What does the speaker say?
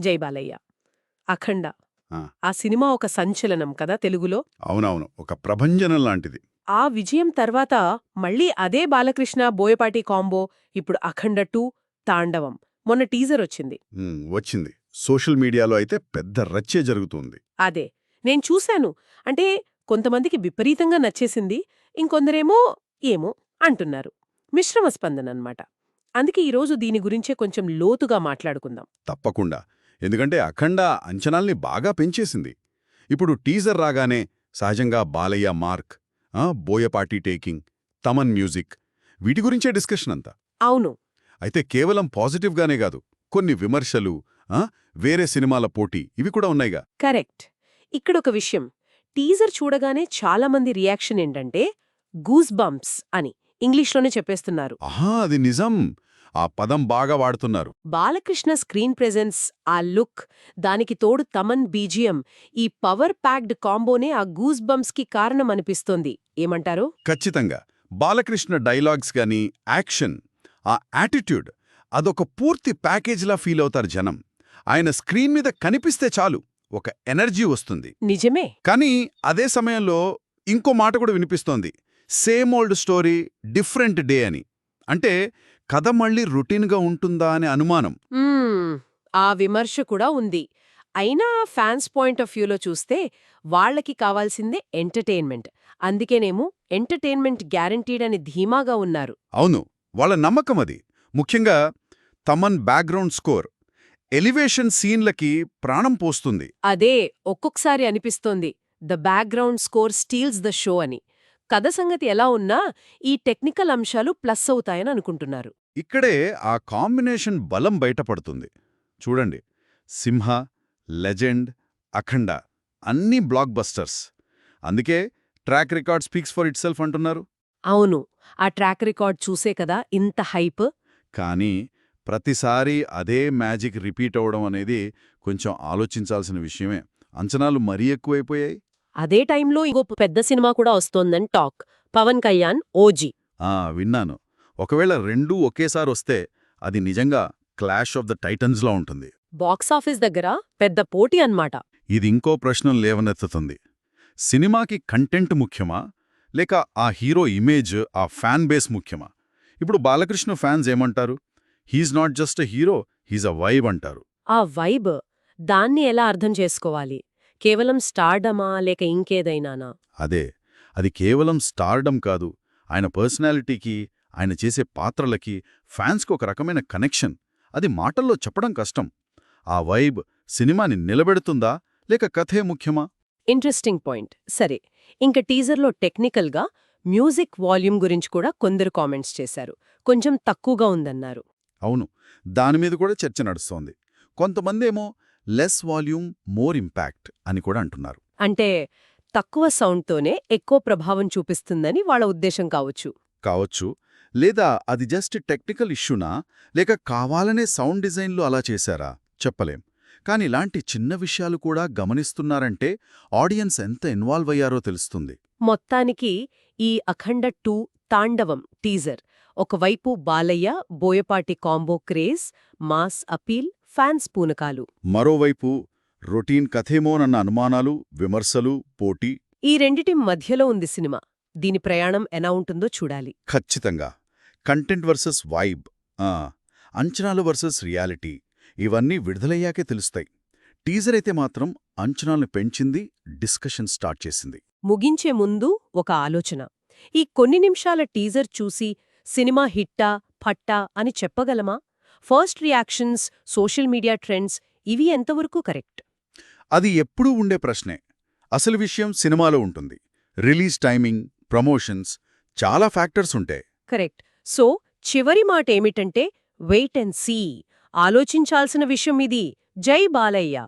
జై బాలయ్య. అఖండ. ఆ. సినిమా ఒక సంచలనం కదా తెలుగులో? అవునవును. ఒక ప్రభంజనం లాంటిది. ఆ విజయం తర్వాత మళ్ళీ అదే బాలకృష్ణ బోయపాటి కాంబో ఇప్పుడు అఖండ టూ తాండవం. మొన్న టీజర్ వచ్చింది. వచ్చింది. సోషల్ మీడియాలో అయితే పెద్ద రచ్చే జరుగుతుంది. అదే. నేను చూశాను. అంటే కొంతమందికి విపరీతంగా నచ్చేసింది ఇంకొందరేమో ఏమో అంటున్నారు. మిశ్రమ స్పందన అన్నమాట అందుకే ఈరోజు దీని గురించే కొంచెం లోతుగా మాట్లాడుకుందాం. తప్పకుండా. ఎందుకంటే అఖండ అంచనాల్ని బాగా పెంచేసింది. ఇప్పుడు టీజర్ రాగానే సహజంగా Balayya mark Boyapati taking Thaman music వీటి గురించే డిస్కషన్ అంతా. అవును. అయితే కేవలం పాజిటివ్గానే కాదు కొన్ని విమర్శలు ఆ, వేరే సినిమాల పోటీ ఇవి కూడా ఉన్నాయిగా. కరెక్ట్. ఇక్కడొక విషయం టీజర్ చూడగానే చాలామంది రియాక్షన్ ఏంటంటే గూస్ బంప్స్ అని ఇంగ్లీష్లోనే చెప్పేస్తున్నారు. ఆహా అది నిజం. ఆ పదం బాగా వాడుతున్నారు. బాలకృష్ణ స్క్రీన్ ప్రెజెన్స్ ఆ లుక్ దానికి తోడు తమన్ బీజియం ఈ పవర్ ప్యాక్డ్ కాంబోనే ఆ గూస్ బంప్స్కి కారణం అనిపిస్తోంది ఏమంటారు? ఖచ్చితంగా. బాలకృష్ణ డైలాగ్స్ గాని యాక్షన్ ఆ యాటిట్యూడ్ అదొక పూర్తి ప్యాకేజ్లా ఫీల్ అవుతారు జనం. ఆయన స్క్రీన్ మీద కనిపిస్తే చాలు ఒక ఎనర్జీ వస్తుంది. నిజమే. కానీ అదే సమయంలో ఇంకో మాట కూడా వినిపిస్తోంది. Same old story different day అని. అంటే కథ మళ్ళీ రొటీన్గా ఉంటుందా అనే అనుమానం. ఆ విమర్శ కూడా ఉంది. అయినా ఫ్యాన్స్ పాయింట్ ఆఫ్ వ్యూలో చూస్తే వాళ్ళకి కావాల్సిందే ఎంటర్టైన్మెంట్. అందుకేనేమో ఎంటర్టైన్మెంట్ గ్యారంటీడ్ అని ధీమాగా ఉన్నారు. అవును. వాళ్ళ నమ్మకం అది. ముఖ్యంగా తమన్ బ్యాక్గ్రౌండ్ స్కోర్. ఎలివేషన్ సీన్లకి ప్రాణం పోస్తుంది. అదే ఒక్కొక్కసారి అనిపిస్తోంది. The background score steals the show అని. కథ సంగతి ఎలా ఉన్నా ఈ టెక్నికల్ అంశాలు ప్లస్ అవుతాయని అనుకుంటున్నారు. ఇక్కడే ఆ కాంబినేషన్ బలం బయటపడుతుంది. చూడండి. సింహ లెజెండ్ అఖండ అన్నీ బ్లాక్ బస్టర్స్ అందుకే track record speaks for itself అంటున్నారు. అవును. ఆ ట్రాక్ రికార్డ్ చూసే కదా ఇంత హైప్. కానీ ప్రతిసారి అదే మ్యాజిక్ రిపీట్ అవడం అనేది కొంచెం ఆలోచించాల్సిన విషయమే. అంచనాలు మరీ ఎక్కువైపోయాయి. అదే టైంలో ఇంకో పెద్ద సినిమా కూడా వస్తోందని టాక్. పవన్ కళ్యాణ్ ఓజీ. ఆ విన్నాను. ఒకవేళ రెండూ ఒకేసారి వస్తే అది నిజంగా క్లాష్ ఆఫ్ ద టైటన్స్లా ఉంటుంది. బాక్సాఫీస్ దగ్గర పెద్ద పోటీ అన్నమాట. ఇది ఇంకో ప్రశ్న లేవనెత్తుతుంది. సినిమాకి కంటెంట్ ముఖ్యమా? లేక ఆ హీరో ఇమేజ్ ఆ ఫ్యాన్ బేస్ ముఖ్యమా? ఇప్పుడు బాలకృష్ణ ఫ్యాన్స్ ఏమంటారు? He's not just hero he's a vibe అంటారు. ఆ వైబ్ దాన్ని ఎలా అర్థం చేసుకోవాలి? కేవలం స్టార్డమా లేక ఇంకేదైనానా? అదే. అది కేవలం స్టార్డమ్ కాదు. ఆయన పర్సనాలిటీకి ఆయన చేసే పాత్రలకి ఫ్యాన్స్కి ఒక రకమైన కనెక్షన్. అది మాటల్లో చెప్పడం కష్టం. ఆ వైబ్ సినిమాని నిలబెడుతుందా లేక కథే ముఖ్యమా? Interesting point. సరే ఇంక టీజర్లో టెక్నికల్గా మ్యూజిక్ వాల్యూమ్ గురించి కూడా కొందరు కామెంట్స్ చేశారు. కొంచెం తక్కువగా ఉందన్నారు. అవును. దానిమీద కూడా చర్చ నడుస్తోంది. కొంతమందేమో లెస్ వాల్యూమ్ మోర్ ఇంపాక్ట్ అని కూడా అంటున్నారు. అంటే తక్కువ సౌండ్తోనే ఎక్కువ ప్రభావం చూపిస్తుందని వాళ్ళ ఉద్దేశం కావచ్చు. కావచ్చు. లేదా అది జస్ట్ టెక్నికల్ ఇష్యూనా? లేక కావాలనే సౌండ్ డిజైన్లో అలా చేశారా? చెప్పలేం. కానీ ఇలాంటి చిన్న విషయాలు కూడా గమనిస్తున్నారంటే ఆడియన్స్ ఎంత ఇన్వాల్వ్ అయ్యారో తెలుస్తుంది. మొత్తానికి ఈ అఖండ టూ తాండవం టీజర్. ఒకవైపు Balayya Boyapati combo craze mass appeal fans పూనకాలు. మరోవైపు రొటీన్ కథేమోనన్న అనుమానాలు విమర్శలు పోటీ. ఈ రెండిటి మధ్యలో ఉంది సినిమా. దీని ప్రయాణం ఎలా ఉంటుందో చూడాలి. ఖచ్చితంగా. కంటెంట్ వర్సెస్ వైబ్ అంచనాలు వర్సెస్ రియాలిటీ ఇవన్నీ విడుదలయ్యాకే తెలుస్తాయి. టీజర్ అయితే మాత్రం అంచనాలను పెంచింది డిస్కషన్ స్టార్ట్ చేసింది. ముగించే ముందు ఒక ఆలోచన. ఈ కొన్ని నిమిషాల టీజర్ చూసి సినిమా హిట్టా ఫట్టా అని చెప్పగలమా? First reactions social media trends ఇవి ఎంతవరకు కరెక్ట్? అది ఎప్పుడూ ఉండే ప్రశ్నే. అసలు విషయం సినిమాలో ఉంటుంది. రిలీజ్ టైమింగ్ ప్రమోషన్స్ చాలా ఫ్యాక్టర్స్ ఉంటాయి కరెక్ట్. సో చివరి మాట ఏమిటంటే వెయిట్ అండ్ సీ. ఆలోచించాల్సిన విషయం ఇది. జై బాలయ్య.